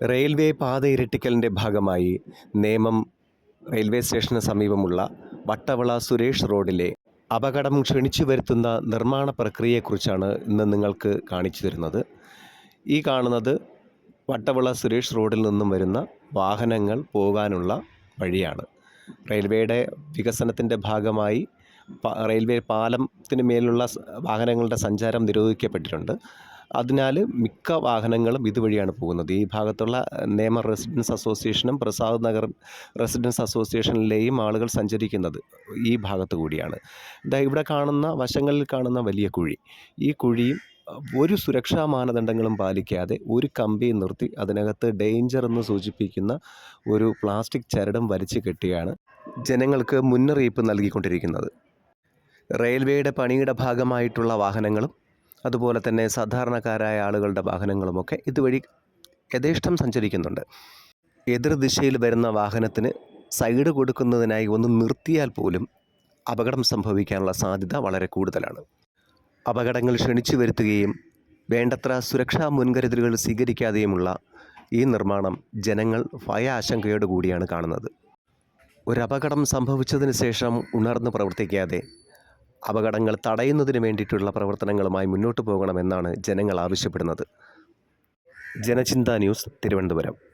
Railway പാത ഇരട്ടിക്കലിന്റെ ഭാഗമായി Nemom railway സ്റ്റേഷന് സമീപമുള്ള വട്ടവള സുരേഷ് റോഡിലെ അപകടം ക്ഷണിച്ചു വരുത്തുന്ന നിർമ്മാണ പ്രക്രിയയെക്കുറിച്ചാണ് ഇന്ന് നിങ്ങൾക്ക് കാണിച്ചു തരുന്നത്. ഈ കാണുന്നത് വട്ടവള സുരേഷ് റോഡിൽ നിന്നും വരുന്ന വാഹനങ്ങൾ പോകാനുള്ള വഴിയാണ്. റെയിൽവേയുടെ വികസനത്തിന്റെ ഭാഗമായി റെയിൽവേ പാലത്തിന് മേലുള്ള വാഹനങ്ങളുടെ സഞ്ചാരം നിരോധിക്കപ്പെട്ടിട്ടുണ്ട്. അതിനാൽ മിക്ക വാഹനങ്ങളും ഇതുവഴിയാണ് പോകുന്നത്. ഈ ഭാഗത്തുള്ള നേമ റെസിഡൻസ് അസോസിയേഷനും പ്രസാദ് നഗർ റെസിഡൻസ് അസോസിയേഷനിലെയും ആളുകൾ സഞ്ചരിക്കുന്നത് ഈ ഭാഗത്ത് കൂടിയാണ്. ദാ ഇവിടെ കാണുന്ന വശങ്ങളിൽ കാണുന്ന വലിയ കുഴി. ഈ കുഴിയും ഒരു സുരക്ഷാ മാനദണ്ഡങ്ങളും പാലിക്കാതെ ഒരു കമ്പി നിർത്തി അതിനകത്ത് ഡേഞ്ചർ എന്ന് സൂചിപ്പിക്കുന്ന ഒരു പ്ലാസ്റ്റിക് ചരടും വലിച്ചു കെട്ടിയാണ് ജനങ്ങൾക്ക് മുന്നറിയിപ്പ് നൽകിക്കൊണ്ടിരിക്കുന്നത്. റെയിൽവേയുടെ പണിയുടെ ഭാഗമായിട്ടുള്ള വാഹനങ്ങളും അതുപോലെ തന്നെ സാധാരണക്കാരായ ആളുകളുടെ വാഹനങ്ങളുമൊക്കെ ഇതുവഴി യഥേഷ്ടം സഞ്ചരിക്കുന്നുണ്ട്. എതിർദിശയിൽ വരുന്ന വാഹനത്തിന് സൈഡ് കൊടുക്കുന്നതിനായി ഒന്ന് നിർത്തിയാൽ പോലും അപകടം സംഭവിക്കാനുള്ള സാധ്യത വളരെ കൂടുതലാണ്. അപകടങ്ങൾ ക്ഷണിച്ചു വരുത്തുകയും വേണ്ടത്ര സുരക്ഷാ മുൻകരുതലുകൾ സ്വീകരിക്കാതെയുമുള്ള ഈ നിർമ്മാണം ജനങ്ങൾ ഭയ ആശങ്കയോടുകൂടിയാണ് കാണുന്നത്. ഒരപകടം സംഭവിച്ചതിന് ശേഷം ഉണർന്ന് പ്രവർത്തിക്കാതെ അപകടങ്ങൾ തടയുന്നതിന് വേണ്ടിയിട്ടുള്ള പ്രവർത്തനങ്ങളുമായി മുന്നോട്ട് പോകണമെന്നാണ് ജനങ്ങൾ ആവശ്യപ്പെടുന്നത്. ജനചിന്താ ന്യൂസ് തിരുവനന്തപുരം.